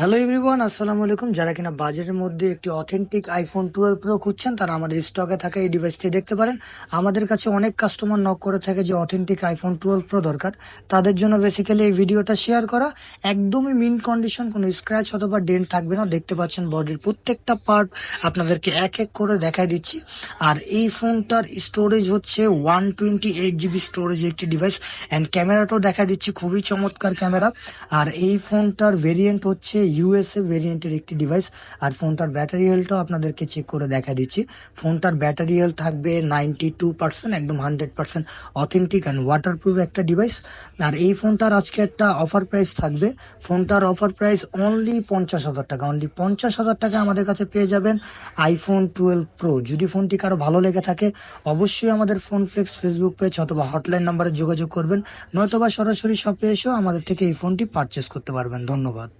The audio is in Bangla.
হ্যালো এভরিওয়ান আসসালামু আলাইকুম যারা কিনা বাজেটের মধ্যে একটি অথেন্টিক আইফোন টুয়েলভ প্রো খুঁজছেন, তারা আমাদের স্টকে থাকা এই ডিভাইসটি দেখতে পারেন। আমাদের কাছে অনেক কাস্টমার নক করে থাকে যে অথেন্টিক আইফোন টুয়েলভ প্রো দরকার। তাদের জন্য বেসিক্যালি এই ভিডিওটা শেয়ার করা। একদমই মিন কন্ডিশন কোনো স্ক্র্যাচ অথবা ডেন্ট থাকবে না। দেখতে পাচ্ছেন বডির প্রত্যেকটা পার্ট আপনাদেরকে এক এক করে দেখাই দিচ্ছি। আর এই ফোনটার স্টোরেজ হচ্ছে one twenty eight GB storage একটি ডিভাইস অ্যান্ড ক্যামেরাটাও দেখা দিচ্ছি। খুবই চমৎকার ক্যামেরা আর এই ফোনটার ভেরিয়েন্ট হচ্ছে ইউএসএ ভেরিয়েন্টের একটি ডিভাইস আর ফোনটার ব্যাটারি হেলটাও আপনাদেরকে চেক করে দেখা দিচ্ছি। ফোনটার ব্যাটারি হেল থাকবে নাইনটি টু পার্সেন্ট একদম hundred percent authentic and waterproof একটা ডিভাইস আর এই ফোনটার আজকে একটা অফার প্রাইস থাকবে। ফোনটার অফার প্রাইস অনলি পঞ্চাশ হাজার টাকা। অনলি পঞ্চাশ হাজার টাকা আমাদের কাছে পেয়ে যাবেন আইফোন টুয়েলভ প্রো যদি ফোনটি কারও ভালো লেগে থাকে, অবশ্যই আমাদের ফোন ফ্লেক্স ফেসবুক পেজ অথবা হটলাইন নাম্বারে যোগাযোগ করবেন। নয়তোবা সরাসরি শপে এসেও আমাদের থেকে এই ফোনটি পারচেস করতে পারবেন। ধন্যবাদ।